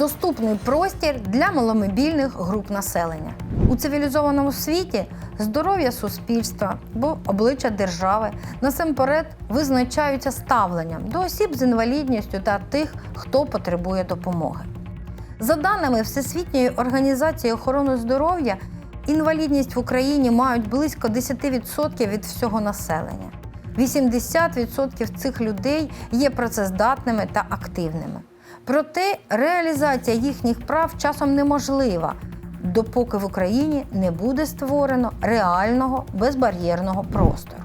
доступний простір для маломобільних груп населення. У цивілізованому світі здоров'я суспільства або обличчя держави насамперед визначаються ставленням до осіб з інвалідністю та тих, хто потребує допомоги. За даними Всесвітньої організації охорони здоров'я, інвалідність в Україні мають близько 10% від всього населення. 80% цих людей є працездатними та активними. Проте реалізація їхніх прав часом неможлива, допоки в Україні не буде створено реального безбар'єрного простору.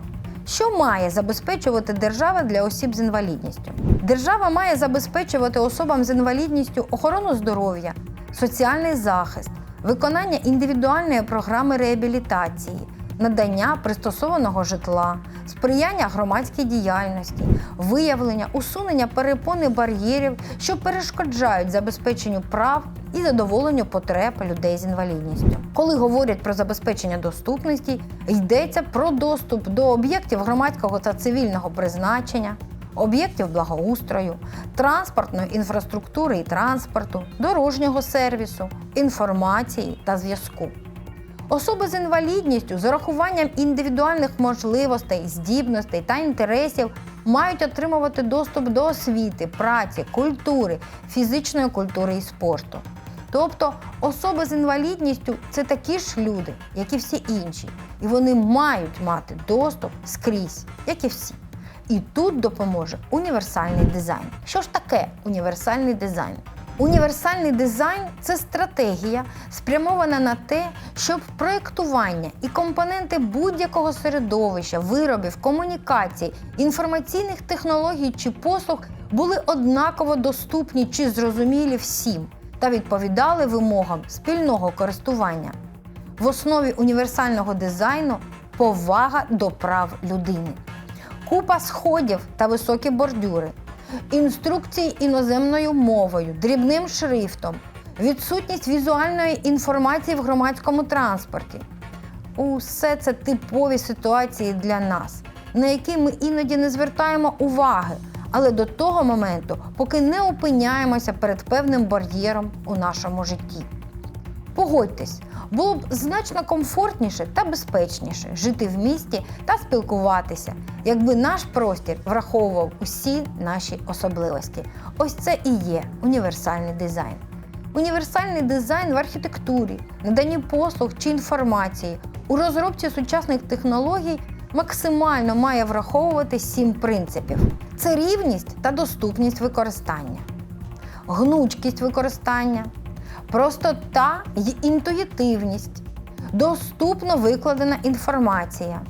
Що має забезпечувати держава для осіб з інвалідністю? Держава має забезпечувати особам з інвалідністю охорону здоров'я, соціальний захист, виконання індивідуальної програми реабілітації, надання пристосованого житла, сприяння громадській діяльності, виявлення, усунення перепон і бар'єрів, що перешкоджають забезпеченню прав і задоволенню потреб людей з інвалідністю. Коли говорять про забезпечення доступності, йдеться про доступ до об'єктів громадського та цивільного призначення, об'єктів благоустрою, транспортної інфраструктури і транспорту, дорожнього сервісу, інформації та зв'язку. Особи з інвалідністю з урахуванням індивідуальних можливостей, здібностей та інтересів мають отримувати доступ до освіти, праці, культури, фізичної культури і спорту. Тобто особи з інвалідністю це такі ж люди, як і всі інші, і вони мають мати доступ скрізь, як і всі. І тут допоможе універсальний дизайн. Що ж таке універсальний дизайн? Універсальний дизайн це стратегія, спрямована на те, щоб проєктування і компоненти будь-якого середовища, виробів, комунікацій, інформаційних технологій чи послуг були однаково доступні чи зрозумілі всім та відповідали вимогам спільного користування. В основі універсального дизайну повага до прав людини, купа сходів та високі бордюри, інструкції іноземною мовою, дрібним шрифтом, відсутність візуальної інформації в громадському транспорті. Усе це типові ситуації для нас, на які ми іноді не звертаємо уваги, але до того моменту, поки не опиняємося перед певним бар'єром у нашому житті. Погодьтесь, було б значно комфортніше та безпечніше жити в місті та спілкуватися, якби наш простір враховував усі наші особливості. Ось це і є універсальний дизайн. Універсальний дизайн в архітектурі, наданні послуг чи інформації у розробці сучасних технологій максимально має враховувати сім принципів: це рівність та доступність використання, гнучкість використання, простота й інтуїтивність, доступно викладена інформація,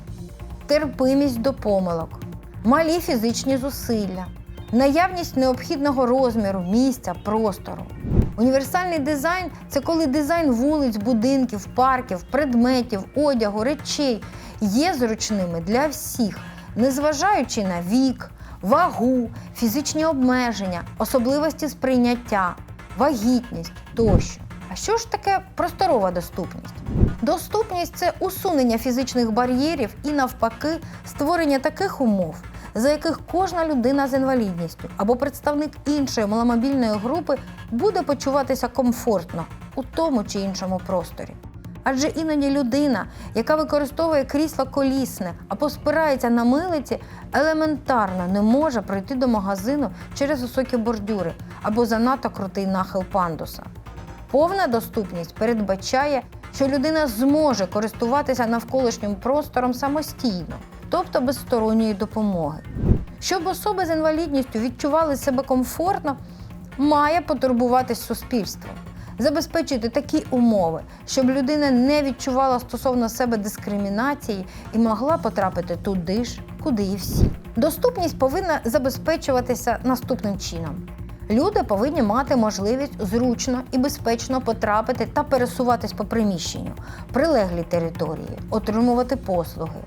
терпимість до помилок, малі фізичні зусилля, наявність необхідного розміру, місця, простору. Універсальний дизайн це коли дизайн вулиць, будинків, парків, предметів, одягу, речей є зручними для всіх, незважаючи на вік, вагу, фізичні обмеження, особливості сприйняття, вагітність тощо. А що ж таке просторова доступність? Доступність це усунення фізичних бар'єрів і, навпаки, створення таких умов, за яких кожна людина з інвалідністю або представник іншої маломобільної групи буде почуватися комфортно у тому чи іншому просторі. Адже іноді людина, яка використовує крісло колісне або спирається на милиці, елементарно не може пройти до магазину через високі бордюри або занадто крутий нахил пандуса. Повна доступність передбачає, що людина зможе користуватися навколишнім простором самостійно, тобто без сторонньої допомоги. Щоб особи з інвалідністю відчували себе комфортно, має потурбуватись суспільство, забезпечити такі умови, щоб людина не відчувала стосовно себе дискримінації і могла потрапити туди ж, куди і всі. Доступність повинна забезпечуватися наступним чином. Люди повинні мати можливість зручно і безпечно потрапити та пересуватись по приміщенню, прилеглій території, отримувати послуги.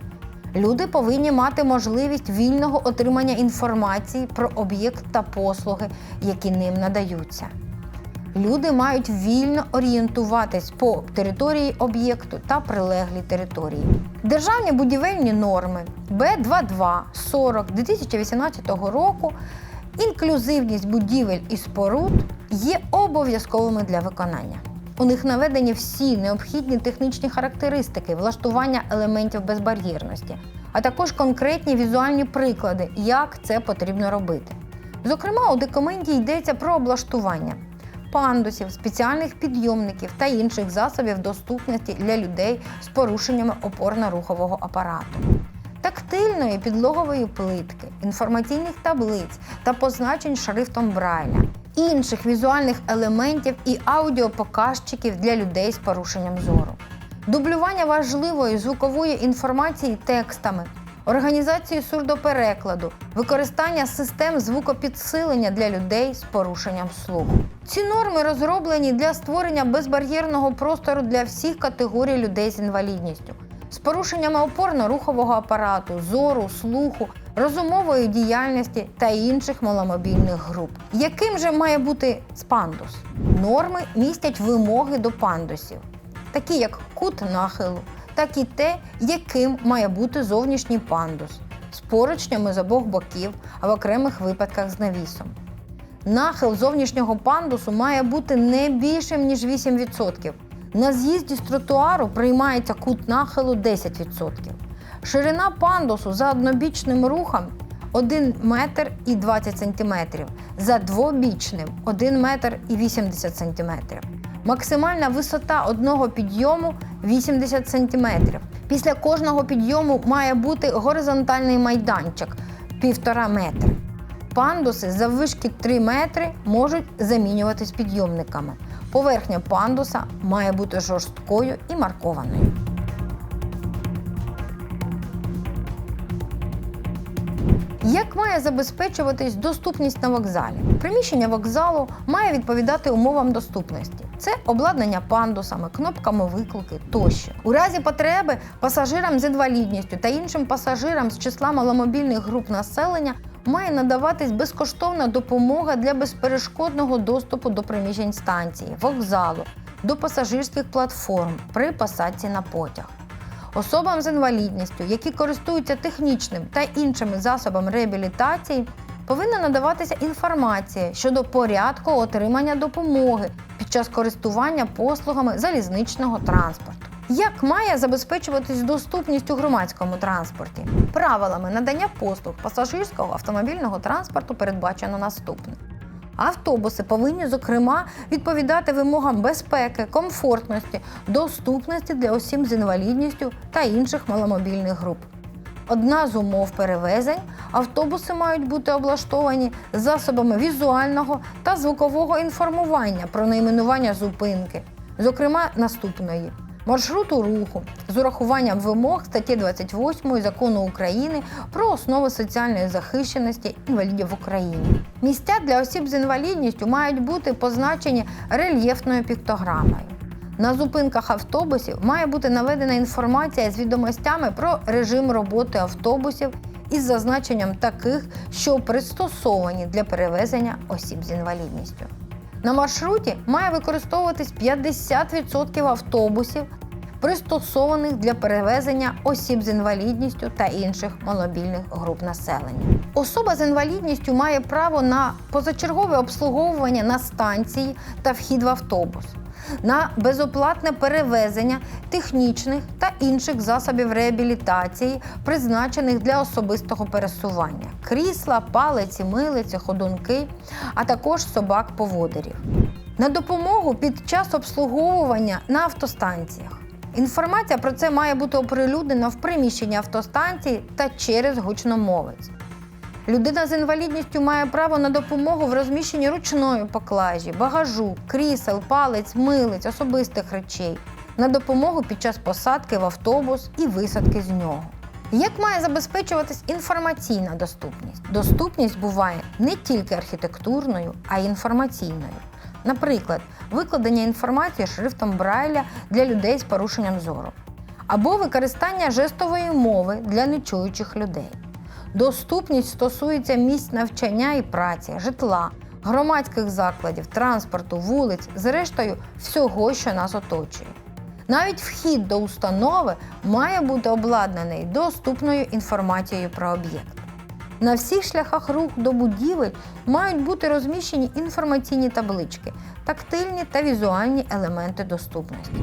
Люди повинні мати можливість вільного отримання інформації про об'єкт та послуги, які ним надаються. Люди мають вільно орієнтуватись по території об'єкту та прилеглій території. Державні будівельні норми Б22 40 2018 року Інклюзивність будівель і споруд є обов'язковими для виконання. У них наведені всі необхідні технічні характеристики влаштування елементів безбар'єрності, а також конкретні візуальні приклади, як це потрібно робити. Зокрема, у документі йдеться про облаштування пандусів, спеціальних підйомників та інших засобів доступності для людей з порушеннями опорно-рухового апарату тактильної підлогової плитки, інформаційних таблиць та позначень шрифтом Брайля, інших візуальних елементів і аудіопоказчиків для людей з порушенням зору, дублювання важливої звукової інформації текстами. Організації сурдоперекладу, використання систем звукопідсилення для людей з порушенням слуху. Ці норми розроблені для створення безбар'єрного простору для всіх категорій людей з інвалідністю, з порушеннями опорно-рухового апарату, зору, слуху, розумової діяльності та інших маломобільних груп. Яким же має бути пандус? Норми містять вимоги до пандусів, такі як кут нахилу, так і те, яким має бути зовнішній пандус з поручнями з обох боків, а в окремих випадках з навісом. Нахил зовнішнього пандусу має бути не більшим, ніж 8%. На з'їзді з тротуару приймається кут нахилу 10%. Ширина пандусу за однобічним рухом 1 метр і 20 сантиметрів, за двобічним 1 метр і 80 сантиметрів. Максимальна висота одного підйому 80 см. Після кожного підйому має бути горизонтальний майданчик 1,5 метри. Пандуси заввишки 3 метри можуть замінюватись підйомниками. Поверхня пандуса має бути жорсткою і маркованою. Як має забезпечуватись доступність на вокзалі? Приміщення вокзалу має відповідати умовам доступності. Це обладнання пандусами, кнопками виклики тощо. У разі потреби пасажирам з інвалідністю та іншим пасажирам з числа маломобільних груп населення має надаватись безкоштовна допомога для безперешкодного доступу до приміщень станції, вокзалу, до пасажирських платформ при посадці на потяг. Особам з інвалідністю, які користуються технічним та іншими засобами реабілітації, повинна надаватися інформація щодо порядку отримання допомоги під час користування послугами залізничного транспорту. Як має забезпечуватись доступність у громадському транспорті? Правилами надання послуг пасажирського автомобільного транспорту передбачено наступне. Автобуси повинні, зокрема, відповідати вимогам безпеки, комфортності, доступності для осіб з інвалідністю та інших маломобільних груп. Одна з умов перевезень автобуси мають бути облаштовані засобами візуального та звукового інформування про найменування зупинки, зокрема наступної маршруту руху з урахуванням вимог статті 28 закону України про основи соціальної захищеності інвалідів в Україні. Місця для осіб з інвалідністю мають бути позначені рельєфною піктограмою. На зупинках автобусів має бути наведена інформація з відомостями про режим роботи автобусів із зазначенням таких, що пристосовані для перевезення осіб з інвалідністю. На маршруті має використовуватись 50% автобусів, пристосованих для перевезення осіб з інвалідністю та інших маломобільних груп населення. Особа з інвалідністю має право на позачергове обслуговування на станції та вхід в автобус. На безоплатне перевезення технічних та інших засобів реабілітації, призначених для особистого пересування: крісла, палиці, милиці, ходунки, а також собак-поводирів. На допомогу під час обслуговування на автостанціях. Інформація про це має бути оприлюднена в приміщенні автостанції та через гучномовець. Людина з інвалідністю має право на допомогу в розміщенні ручної поклажі, багажу, крісел, палець, милиць, особистих речей, на допомогу під час посадки в автобус і висадки з нього. Як має забезпечуватись інформаційна доступність? Доступність буває не тільки архітектурною, а й інформаційною. Наприклад, викладення інформації шрифтом Брайля для людей з порушенням зору, або використання жестової мови для нечуючих людей. Доступність стосується місць навчання і праці, житла, громадських закладів, транспорту, вулиць, зрештою, всього, що нас оточує. Навіть вхід до установи має бути обладнаний доступною інформацією про об'єкт. На всіх шляхах руху до будівель мають бути розміщені інформаційні таблички, тактильні та візуальні елементи доступності.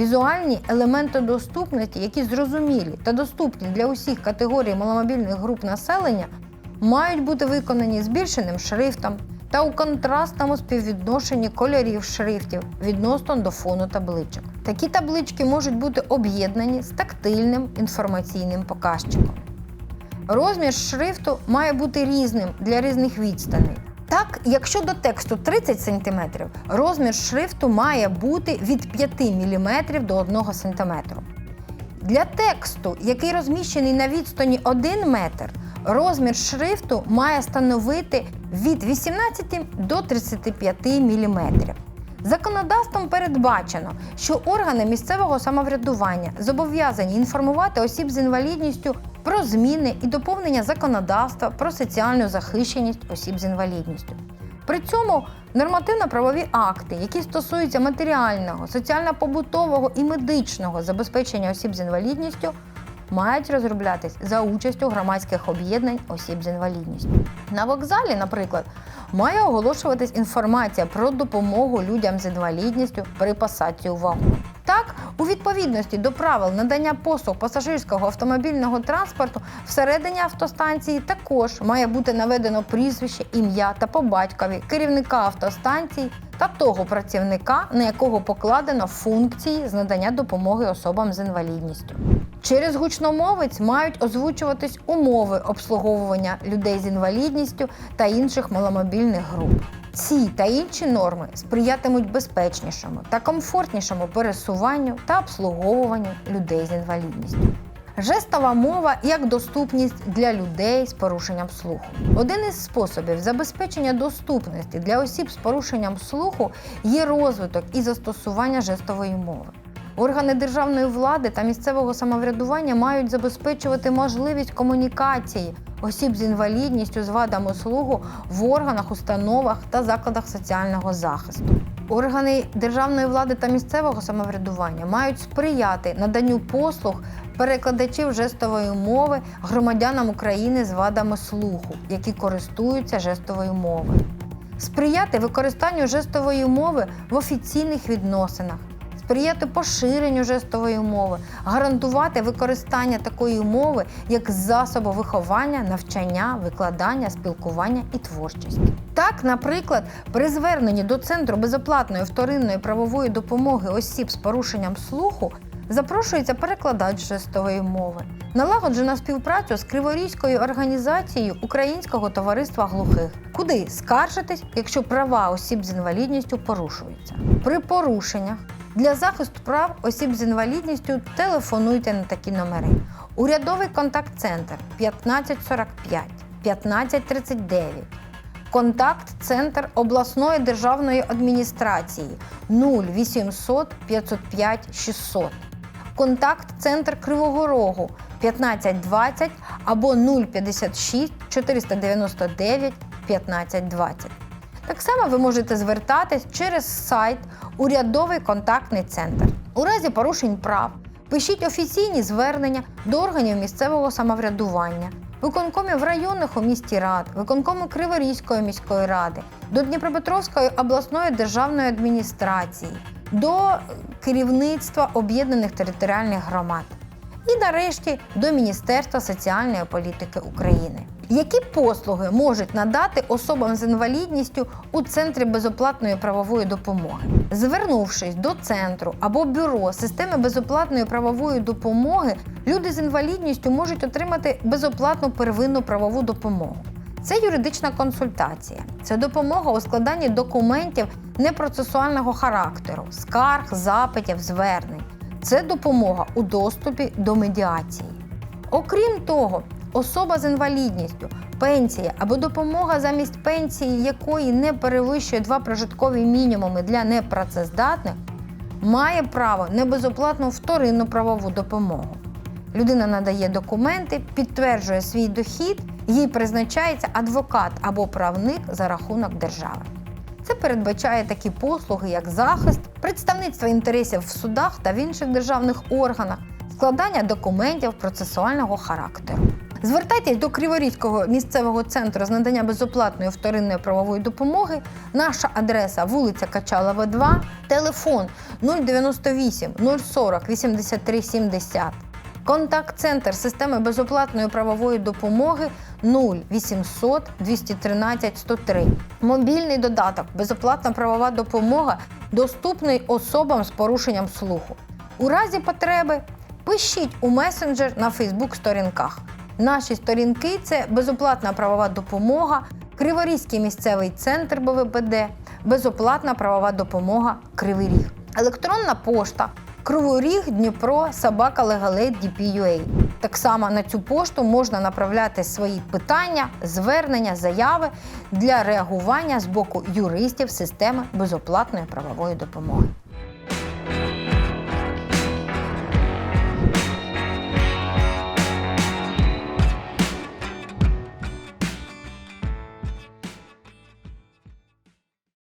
Візуальні елементи доступності, які зрозумілі та доступні для усіх категорій маломобільних груп населення, мають бути виконані збільшеним шрифтом та у контрастному співвідношенні кольорів шрифтів відносно до фону табличок. Такі таблички можуть бути об'єднані з тактильним інформаційним показчиком. Розмір шрифту має бути різним для різних відстаней. Так, якщо до тексту 30 см, розмір шрифту має бути від 5 мм до 1 см. Для тексту, який розміщений на відстані 1 метр, розмір шрифту має становити від 18 до 35 мм. Законодавством передбачено, що органи місцевого самоврядування зобов'язані інформувати осіб з інвалідністю про зміни і доповнення законодавства про соціальну захищеність осіб з інвалідністю. При цьому нормативно-правові акти, які стосуються матеріального, соціально-побутового і медичного забезпечення осіб з інвалідністю, мають розроблятись за участю громадських об'єднань осіб з інвалідністю. На вокзалі, наприклад, має оголошуватись інформація про допомогу людям з інвалідністю при посадці у. Так, у відповідності до правил надання послуг пасажирського автомобільного транспорту всередині автостанції також має бути наведено прізвище, ім'я та по батькові керівника автостанції та того працівника, на якого покладено функції з надання допомоги особам з інвалідністю. Через гучномовець мають озвучуватись умови обслуговування людей з інвалідністю та інших маломобільних груп. Ці та інші норми сприятимуть безпечнішому та комфортнішому пересуванню та обслуговуванню людей з інвалідністю. Жестова мова як доступність для людей з порушенням слуху. Один із способів забезпечення доступності для осіб з порушенням слуху є розвиток і застосування жестової мови. Органи державної влади та місцевого самоврядування мають забезпечувати можливість комунікації осіб з інвалідністю з вадами слуху в органах, установах та закладах соціального захисту. Органи державної влади та місцевого самоврядування мають сприяти наданню послуг перекладачів жестової мови громадянам України з вадами слуху, які користуються жестовою мовою, сприяти використанню жестової мови в офіційних відносинах сприяти поширенню жестової мови, гарантувати використання такої мови як засобу виховання, навчання, викладання, спілкування і творчості. Так, наприклад, при зверненні до Центру безоплатної вторинної правової допомоги осіб з порушенням слуху запрошується перекладач жестової мови. Налагоджена співпрацю з Криворізькою організацією Українського товариства глухих, куди скаржитись, якщо права осіб з інвалідністю порушуються. При порушеннях для захисту прав осіб з інвалідністю телефонуйте на такі номери. Урядовий контакт-центр 1545 1539. Контакт-центр обласної державної адміністрації 0800 505 600. Контакт-центр Кривого Рогу 1520 або 056 499 1520. Так само ви можете звертатись через сайт Урядовий контактний центр. У разі порушень прав пишіть офіційні звернення до органів місцевого самоврядування, виконкомів районних у місті рад, виконкому Криворізької міської ради, до Дніпропетровської обласної державної адміністрації, до керівництва об'єднаних територіальних громад. І нарешті до Міністерства соціальної політики України. Які послуги можуть надати особам з інвалідністю у центрі безоплатної правової допомоги? Звернувшись до центру або бюро системи безоплатної правової допомоги, люди з інвалідністю можуть отримати безоплатну первинну правову допомогу. Це юридична консультація, це допомога у складанні документів непроцесуального характеру, скарг, запитів, звернень. Це допомога у доступі до медіації. Окрім того, особа з інвалідністю, пенсія або допомога замість пенсії, якої не перевищує два прожиткові мінімуми для непрацездатних, має право на безоплатну вторинну правову допомогу. Людина надає документи, підтверджує свій дохід, їй призначається адвокат або правник за рахунок держави. Це передбачає такі послуги, як захист, представництво інтересів в судах та в інших державних органах, складання документів процесуального характеру. Звертайтесь до Криворізького місцевого центру з надання безоплатної вторинної правової допомоги. Наша адреса вулиця Качалова, 2, телефон 098 040 83 70. Контакт-центр системи безоплатної правової допомоги 0800 213 103. Мобільний додаток Безоплатна правова допомога доступний особам з порушенням слуху. У разі потреби пишіть у месенджер на Фейсбук-сторінках. Наші сторінки це безоплатна правова допомога, Криворізький місцевий центр БВПД, безоплатна правова допомога Кривий Ріг. Електронна пошта Кривий Ріг Дніпро Собака Легалейт DP.UA. Так само на цю пошту можна направляти свої питання, звернення, заяви для реагування з боку юристів системи безоплатної правової допомоги.